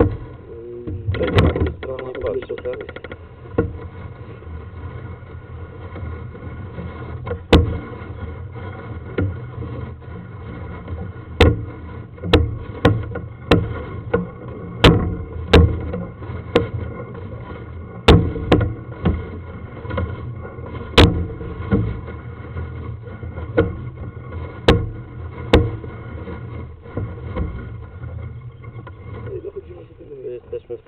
Yy, tego. Tego na patrzę, tak?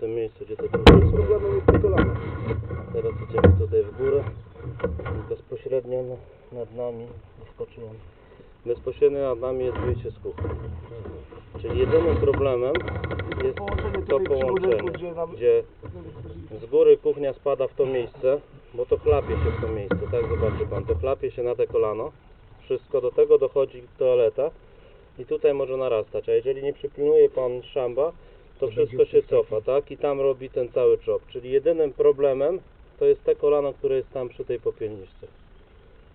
Tym miejscu, gdzie te kolana. Teraz idziemy tutaj w górę. Bezpośrednio na- nad nami wyskoczyłem. Bezpośrednio nad nami jest wyjście z kuchni. Czyli jedynym problemem jest to połączenie, gdzie z góry kuchnia spada w to miejsce, bo to chlapie się w to miejsce, tak zobaczy pan, to chlapie się na te kolano. Wszystko do tego dochodzi toaleta i tutaj może narastać, a jeżeli nie przypilnuje pan szamba, to wszystko się cofa, tak? I tam robi ten cały czop. Czyli jedynym problemem to jest te kolano, które jest tam przy tej popielniczce.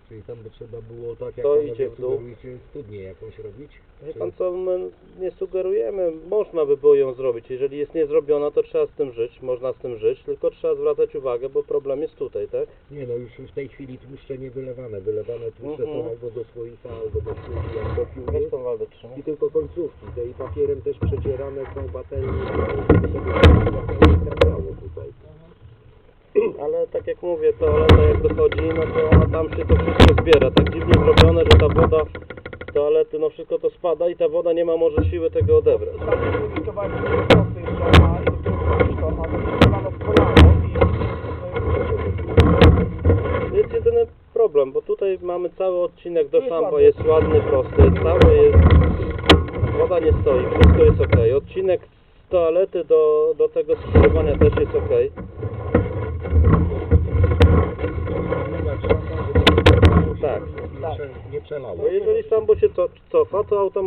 Czyli tam by trzeba było tak jak To panowie idzie w dół. sugerujecie, studnię jakąś robić? Wie Czy- pan co, my nie sugerujemy, można by było ją zrobić. Jeżeli jest niezrobiona, to trzeba z tym żyć, można z tym żyć, tylko trzeba zwracać uwagę, bo problem jest tutaj, tak? Nie no, już w tej chwili tłuszcze nie wylewane. Wylewane tłuszcze Mhm. są albo do słoika, albo do jak do. I tylko końcówki. Te i papierem też przecierane są patelnie, tutaj. Ale tak jak mówię, toaleta jak dochodzi, no to ona tam się to wszystko zbiera. Tak dziwnie zrobione, że ta woda z toalety, no wszystko to spada i ta woda nie ma może siły tego odebrać. Tam jest uliczowali sobie prosty jeszcze, a i dopiero to, a to kolano w kolano i To jest jedyny problem, bo tutaj mamy cały odcinek do szamba, jest ładny, prosty, cały jest, woda nie stoi, wszystko jest ok. Odcinek z toalety do, do tego skrzyżowania też jest ok. Tak. Nie, prze, nie przelało. Bo jeżeli szambo się co, cofa, to automatycznie